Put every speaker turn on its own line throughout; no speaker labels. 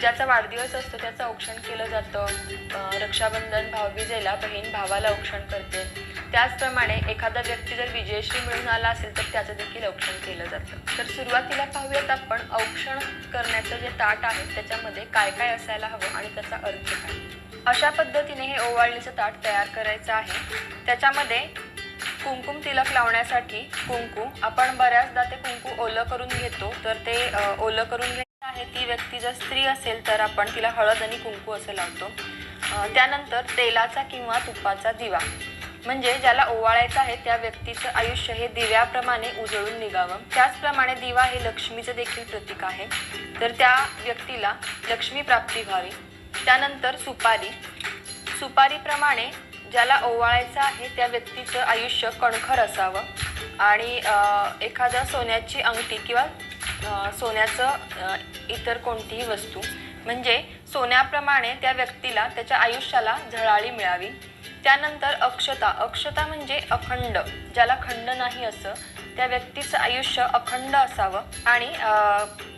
ज्याचा वाढदिवस असतो त्याचं औक्षण केलं जातं. रक्षाबंधन भाऊबीजेला बहीण भावाला औक्षण करते. त्याचप्रमाणे एखादा व्यक्ती जर विजयश्री मिळून आला असेल तर त्याचं देखील औक्षण केलं जातं. तर सुरुवातीला पाहूयात आपण औक्षण करण्याचं जे ताट आहे त्याच्यामध्ये काय काय असायला हवं आणि त्याचा अर्थ काय? अशा पद्धतीने हे ओवाळणीचं ताट तयार करायचं आहे. त्याच्यामध्ये कुंकुम तिलक लावण्यासाठी कुंकू आपण बऱ्याचदा ते कुंकू ओलं करून घेतो. तर ते ओलं करून घ्यायचं आहे ती व्यक्ती जर स्त्री असेल तर आपण तिला हळद आणि कुंकू असं लावतो. त्यानंतर तेलाचा किंवा तुपाचा दिवा. म्हणजे ज्याला ओवाळायचं आहे त्या व्यक्तीचं आयुष्य हे दिव्याप्रमाणे उजळून निघावं. त्याचप्रमाणे दिवा हे लक्ष्मीचं देखील प्रतीक आहे. तर त्या व्यक्तीला लक्ष्मी प्राप्ती व्हावी. त्यानंतर सुपारी. सुपारीप्रमाणे ज्याला ओवाळायचं आहे त्या व्यक्तीचं आयुष्य कणखर असावं. आणि एखाद्या सोन्याची अंगठी किंवा सोन्याचं इतर कोणतीही वस्तू. म्हणजे सोन्याप्रमाणे त्या व्यक्तीला त्याच्या आयुष्याला झळाळी मिळावी. त्यानंतर अक्षता. अक्षता म्हणजे अखंड. ज्याला खंड नाही असं. त्या व्यक्तीचं आयुष्य अखंड असावं. आणि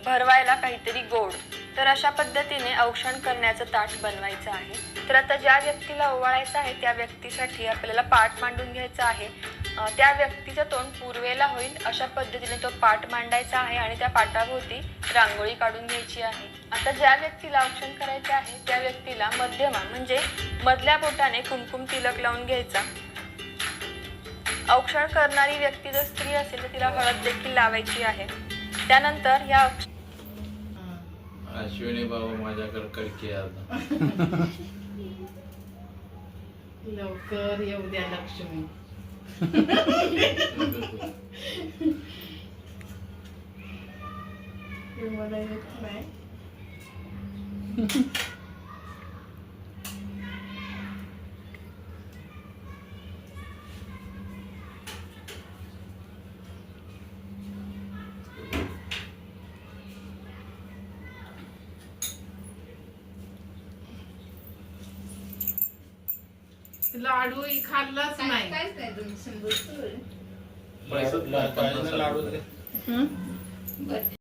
भरवायला काहीतरी गोड. तर अशा पद्धतीने औक्षण करण्याचं ताट बनवायचं आहे. तर आता ज्या व्यक्तीला ओवाळायचं आहे त्या व्यक्तीसाठी आपल्याला पाठ मांडून घ्यायचा आहे. त्या व्यक्तीचं तोंड पूर्वेला होईल अशा पद्धतीने तो पाठ मांडायचा आहे आणि त्या पाटाभोवती रांगोळी काढून घ्यायची आहे. आता ज्या व्यक्तीला औक्षण करायचे आहे त्या व्यक्तीला मध्यमा म्हणजे मधल्या बोटाने कुमकुम तिलक लावून घ्यायचा. औक्षण करणारी व्यक्ती जर स्त्री असेल तर तिला हळद देखील लावायची आहे. त्यानंतर या औक्ष-
अश्विनी बाबा माझ्याकडे कडके आता.
लवकर येऊ द्या लक्ष्मी. मला येत नाही. लाडू ही खाल्लाच नाही
लाडू दे.
हं?